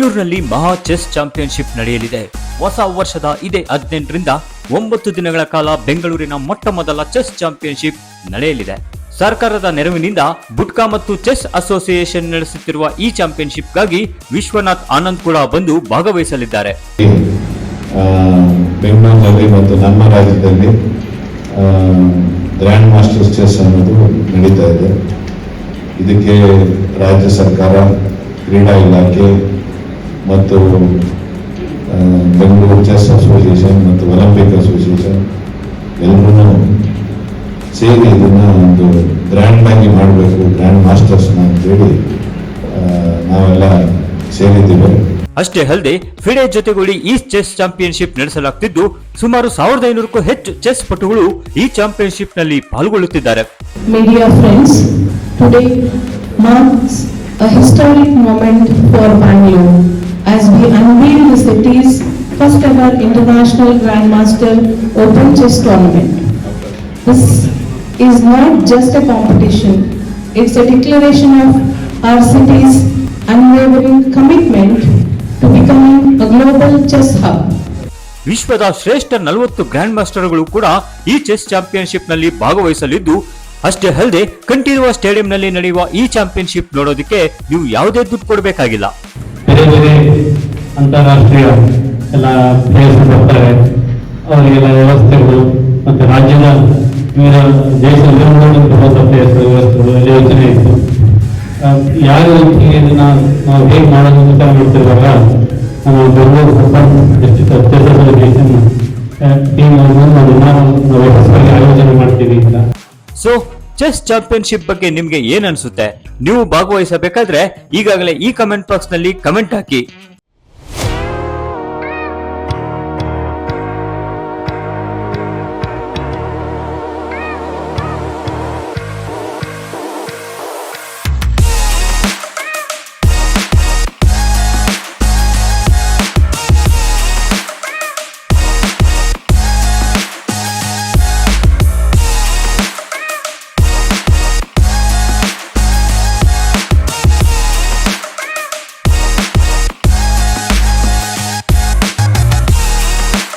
ಬೆಂಗಳೂರಿನಲ್ಲಿ ಮಹಾ chess championship ನಡೆಯಲಿದೆ. ಹೊಸ ವರ್ಷದ ಇದೇ ಹದಿನೆಂಟರಿಂದ ಒಂಬತ್ತು ದಿನಗಳ ಕಾಲ ಬೆಂಗಳೂರಿನ ಮೊಟ್ಟ ಮೊದಲ ಚೆಸ್ ಚಾಂಪಿಯನ್ಶಿಪ್ ನಡೆಯಲಿದೆ. ಸರ್ಕಾರದ ನೆರವಿನಿಂದ ಬುಟ್ಕಾ ಮತ್ತು ಚೆಸ್ ಅಸೋಸಿಯೇಷನ್ ನಡೆಸುತ್ತಿರುವ ಈ ಚಾಂಪಿಯನ್ಶಿಪ್ಗಾಗಿ ವಿಶ್ವನಾಥ್ ಆನಂದ್ ಕೂಡ ಬಂದು ಭಾಗವಹಿಸಲಿದ್ದಾರೆ. ಬೆಂಗಳೂರಿನಲ್ಲಿ ಮತ್ತು ನಮ್ಮ ರಾಜ್ಯದಲ್ಲಿ ಗ್ರ್ಯಾಂಡ್ ಮಾಸ್ಟರ್ಸ್ ಚೆಸ್ ಅನ್ನೋದು ನಡೀತಾ ಇದೆ. ಇದಕ್ಕೆ ರಾಜ್ಯ ಸರ್ಕಾರ, ಕ್ರೀಡಾ ಇಲಾಖೆ ಮತ್ತು ಬೆಂಗಳೂರು ಚೆಸ್ ಅಸೋಸಿಯೇಷನ್ ಮತ್ತು ಒಲಿಂಪಿಕ್ ಅಸೋಸಿಯೇಷನ್ ಎಲ್ಲರೂ ಸೇರಿ ಇದನ್ನ ಒಂದು ಗ್ರ್ಯಾಂಡ್ ಆಗಿ ಮಾಡಬೇಕು ಗ್ರ್ಯಾಂಡ್ ಮಾಸ್ಟರ್ಸ್ನ ಅಂತೇಳಿ ನಾವೆಲ್ಲ ಸೇರಿದ್ದೇವೆ. ಅಷ್ಟೇ ಅಲ್ಲದೆ ಫಿಡೆ ಜೊತೆಗೂಡಿ ಈ ಚೆಸ್ ಚಾಂಪಿಯನ್ಶಿಪ್ ನಡೆಸಲಾಗ್ತಿದ್ದು ಸುಮಾರು ಸಾವಿರದ ಐನೂರಕ್ಕೂ ಹೆಚ್ಚು ಚೆಸ್ ಪಟುಗಳು ಈ ಚಾಂಪಿಯನ್ಶಿಪ್ನಲ್ಲಿ ಪಾಲ್ಗೊಳ್ಳುತ್ತಿದ್ದಾರೆ. Media friends today marks a historic moment for first International Grandmaster Open Chess Tournament. This is not just a competition, it's a declaration of our city's unwavering commitment to becoming a global chess hub. ವಿಶ್ವದ ಶ್ರೇಷ್ಠ ನಲವತ್ತು grand ಮಾಸ್ಟರ್ಗಳು ಕೂಡ ಈ chess ಚಾಂಪಿಯನ್ಶಿಪ್ನಲ್ಲಿ ಭಾಗವಹಿಸಲಿದ್ದು ಅಷ್ಟೇ ಅಲ್ಲದೆ ಕಂಠೀರುವ ಸ್ಟೇಡಿಯಂನಲ್ಲಿ ನಡೆಯುವ ಈ ಚಾಂಪಿಯನ್ಶಿಪ್ ನೋಡೋದಕ್ಕೆ ನೀವು ಯಾವುದೇ ದುಡ್ಡು ಕೊಡಬೇಕಾಗಿಲ್ಲ ಬೇರೆ ಬೇರೆ ಅಂತಾರಾಷ್ಟ್ರೀಯ ಎಲ್ಲ ಪ್ಲೇಯರ್ಸ್ ಬರ್ತಾರೆ ಅವರಿಗೆಲ್ಲ ವ್ಯವಸ್ಥೆಗಳು ಮತ್ತೆ ರಾಜ್ಯದ ಇವರ ದೇಶದ ವ್ಯವಸ್ಥೆಗಳು, ಎಲ್ಲ ಯೋಚನೆ ಇತ್ತು. ಯಾವ ಇದನ್ನ ನಾವು ಹೇಗೆ ಮಾಡೋದು ಅಂತ ನೋಡ್ತಿರುವಾಗ ನಮ್ಮ ಬೆಂಗಳೂರು ಟೀಮ್ ನಾವು ಹೊಸದಾಗಿ ಆಯೋಜನೆ ಅಂತ. ಸೊ ಚೆಸ್ ಚಾಂಪಿಯನ್ಶಿಪ್ ಬಗ್ಗೆ ನಿಮ್ಗೆ ಏನ್ ಅನ್ಸುತ್ತೆ? ನೀವು ಭಾಗವಹಿಸಬೇಕಾದ್ರೆ ಈಗಾಗಲೇ ಈ ಕಮೆಂಟ್ ಬಾಕ್ಸ್ನಲ್ಲಿ ಕಮೆಂಟ್ ಹಾಕಿ.